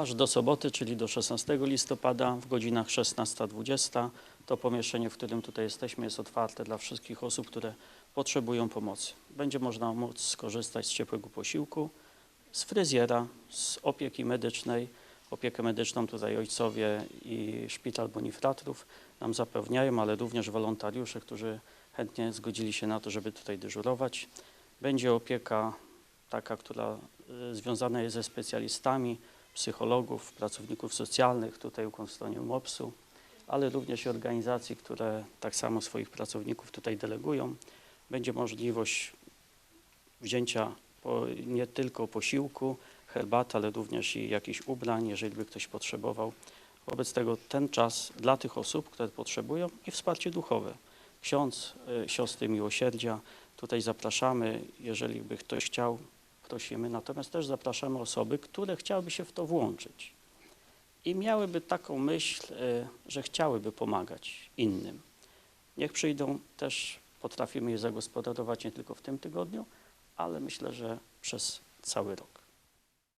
aż do soboty, czyli do 16 listopada w godzinach 16-20. To pomieszczenie, w którym tutaj jesteśmy, jest otwarte dla wszystkich osób, które potrzebują pomocy. Będzie można móc skorzystać z ciepłego posiłku, z fryzjera, z opieki medycznej. Opiekę medyczną tutaj ojcowie i szpital Bonifratrów nam zapewniają, ale również wolontariusze, którzy chętnie zgodzili się na to, żeby tutaj dyżurować. Będzie opieka taka, która y, związana jest ze specjalistami, psychologów, pracowników socjalnych, tutaj u stronie MOPS-u, ale również organizacji, które tak samo swoich pracowników tutaj delegują. Będzie możliwość wzięcia po, nie tylko posiłku, herbaty, ale również i jakichś ubrań, jeżeli by ktoś potrzebował. Wobec tego ten czas dla tych osób, które potrzebują i wsparcie duchowe. Ksiądz, y, siostry miłosierdzia, tutaj zapraszamy, jeżeli by ktoś chciał, prosimy. Natomiast też zapraszamy osoby, które chciałyby się w to włączyć i miałyby taką myśl, y, że chciałyby pomagać innym. Niech przyjdą, też potrafimy je zagospodarować nie tylko w tym tygodniu, ale myślę, że przez cały rok.